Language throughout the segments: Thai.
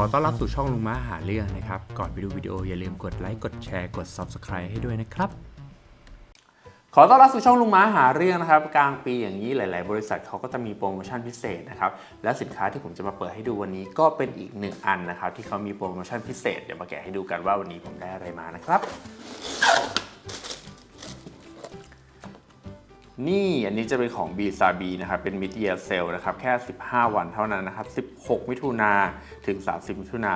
อต้อนรับสู่ช่องลุงม้าหาเรื่องนะครับ ก่อนไปดูวิดีโออย่าลืมกดไลค์กดแชร์กด Subscribe ให้ด้วยนะครับ ขอต้อนรับสู่ช่องลุงม้าหาเรื่องนะครับ กลางปีอย่างนี้หลาย ๆ บริษัทเขาก็จะมีโปรโมชั่นพิเศษนะครับ และสินค้าที่ผมจะมาเปิดให้ดูวันนี้ก็เป็นอีกหนึ่งอันนะครับ ที่เขามีโปรโมชั่นพิเศษเดี๋ยวมาแกะให้ดูกันว่าวันนี้ผมได้อะไรมานะครับ นี่อันนี้จะเป็นของ b ีซาบีนะครับเป็น mid year sale นะครับแค่ 15 วันเท่านั้นนะครับ 16 มิถุนาถึง 30 มิถุนา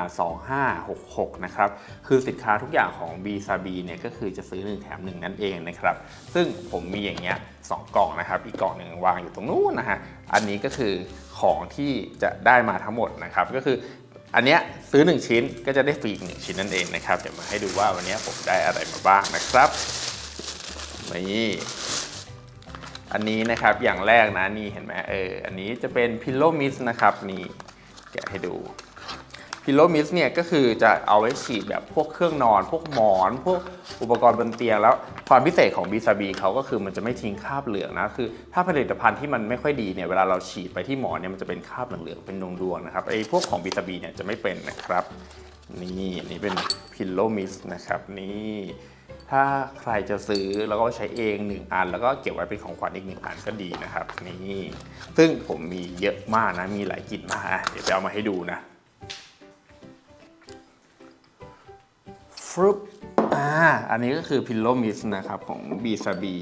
2566 นะครับ คือสินค้าทุกอย่างของ b ีซาบีเนี่ยก็คือจะซื้อ 1 แถม 1 นั่นเองนะครับ ซึ่งผมมีอย่างเงี้ยสองกล่องนะครับ อีกกล่องหนึ่งวางอยู่ตรงนู้นนะฮะอันนี้ก็คือของที่จะได้มาทั้งหมดนะครับก็คืออันเนี้ยซื้อ 1 ชิ้นก็จะได้ฟรีอีก1ชิ้นนั่นเองนะครับเดี๋ยวมาให้ดูว่าวันนี้ผมได้อะไรมาบ้างนะครับนี่ อันนี้นะครับอย่างแรกนะนี่เห็นไหมเอออันนี้จะเป็นพิลโลมิสนะครับนี่แกะให้ดูพิลโลมิสเนี่ยก็คือจะเอาไว้ฉีดแบบพวกเครื่องนอน พวกหมอน พวกอุปกรณ์บนเตียง แล้วความพิเศษของบีซาบีเขาก็คือมันจะไม่ทิ้งคราบเหลืองนะคือ ถ้าผลิตภัณฑ์ที่มันไม่ค่อยดีเนี่ยเวลาเราฉีดไปที่หมอนเนี่ยมันจะเป็นคราบเหลืองๆเป็นดวงๆนะครับไอ้พวกของบีซาบีเนี่ยจะไม่เป็นนะครับ นี่อันนี้เป็นพิลโลมิสนะครับนี่ ถ้าใครจะซื้อแล้วก็ใช้เอง 1 อัน แล้วก็เก็บไว้เป็นของขวัญอีกหนึ่งอันก็ดีนะครับ นี่ซึ่งผมมีเยอะมากนะ มีหลายกลิ่นมากอะเดี๋ยวไปเอามาให้ดูนะฟรุปอ่าอันนี้ก็คือพิลโลมิสนะครับของบีซาบี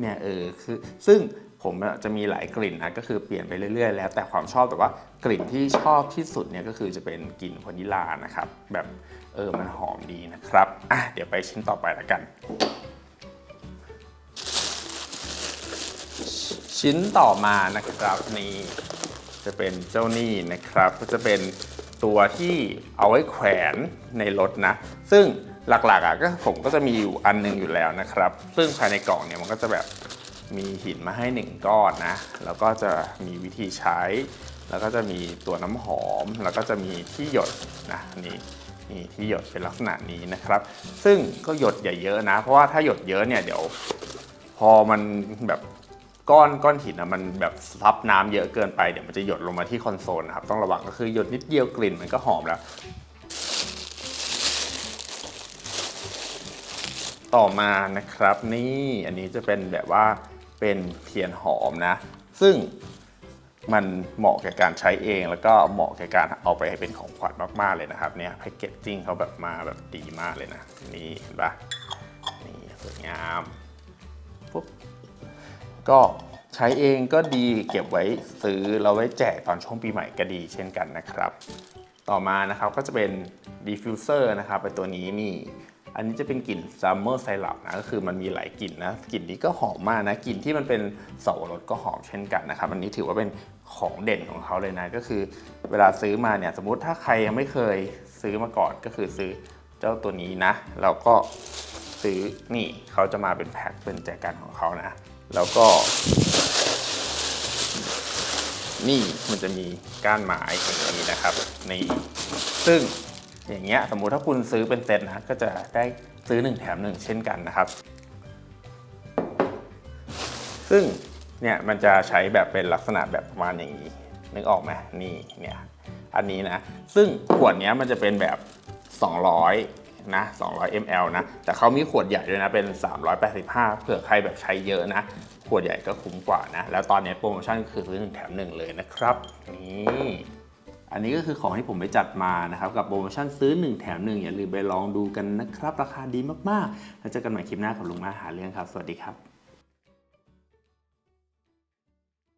เนี่ยเออคือซึ่ง ผมจะมีหลายกลิ่นนะก็คือเปลี่ยนไปเรื่อยๆ แล้วแต่ความชอบแต่ว่ากลิ่นที่ชอบที่สุดเนี่ยก็คือจะเป็นกลิ่นวานิลลานะครับ แบบเออมันหอมดีนะครับอะเดี๋ยวไปชิ้นต่อไปละกัน ชิ้นต่อมานะครับนี่จะเป็นเจ้านี่นะครับ ก็จะเป็นตัวที่เอาไว้แขวนในรถนะ ซึ่งหลักๆอะก็ผมก็จะมีอยู่อันหนึงอยู่แล้วนะครับ ซึ่งภายในกล่องเนี่ยมันก็จะแบบ มีหินมาให้หนึ่งก้อนนะ แล้วก็จะมีวิธีใช้ แล้วก็จะมีตัวน้ำหอม แล้วก็จะมีที่หยดนะนี่นี่ที่หยดเป็นลักษณะนี้นะครับ ซึ่งก็หยดอย่าเยอะนะ เพราะว่าถ้าหยดเยอะเนี่ยเดี๋ยว พอมันแบบก้อนก้อนหินอะมันแบบซับน้ำเยอะเกินไปเดี๋ยวมันจะหยดลงมาที่คอนโซลนะครับต้องระวังก็คือหยดนิดเดียวกลิ่นมันก็หอมแล้ว ต่อมานะครับนี่อันนี้จะเป็นแบบว่า เป็นเทียนหอมนะ ซึ่งมันเหมาะแก่การใช้เอง แล้วก็เหมาะแก่การเอาไปให้เป็นของขวัญมากๆเลยนะครับเนี่ยแพคเกจจิ้งเขาแบบมาแบบดีมากเลยนะ นี่เห็นปะนี่สวยงามปุ๊บก็ใช้เองก็ดีเก็บไว้ซื้อเราไว้แจกตอนช่วงปีใหม่ก็ดีเช่นกันนะครับ ต่อมานะครับก็จะเป็นดีฟิวเซอร์นะครับเป็นตัวนี้นี่ อันนี้จะเป็นกลิ่นซัมเมอร์ไซรัปนะก็คือมันมีหลายกลิ่นนะกลิ่นนี้ก็หอมมากนะกลิ่นที่มันเป็นสวรสก็หอมเช่นกันนะครับอันนี้ถือว่าเป็นของเด่นของเขาเลยนะก็คือ เวลาซื้อมาเนี่ยสมมุติถ้าใครยังไม่เคยซื้อมาก่อนก็คือซื้อเจ้าตัวนี้นะเราก็ซื้อนี่เขาจะมาเป็นแพ็คเป็นแจกันของเขานะ แล้วก็ นี่มันจะมีก้านไม้อย่างนี้นะครับนี่ซึ่ง อย่างเงี้ยสมมุติถ้าคุณซื้อเป็นเซตนะก็จะได้ซื้อ 1 แถม 1 เช่นกันนะครับ ซึ่งเนี่ยมันจะใช้แบบเป็นลักษณะแบบประมาณอย่างนี้ นึกออกไหมนี่เนี่ยอันนี้นะ ซึ่งขวดนี้มันจะเป็นแบบ 200 นะ 200 ml นะ แต่เขามีขวดใหญ่ด้วยนะ เป็น 385 เผื่อใครแบบใช้เยอะนะ ขวดใหญ่ก็คุ้มกว่านะ แล้วตอนนี้โปรโมชั่นคือซื้อ1แถม1เลยนะครับ นี่ อันนี้ก็คือของที่ผมไปจัดมานะครับ กับโปรโมชั่นซื้อ 1 แถม 1 อย่าลืมไปลองดูกันนะครับ ราคาดีมากๆ แล้วเจอกันใหม่คลิปหน้ากับลุงมาหาเรื่องครับ สวัสดีครับ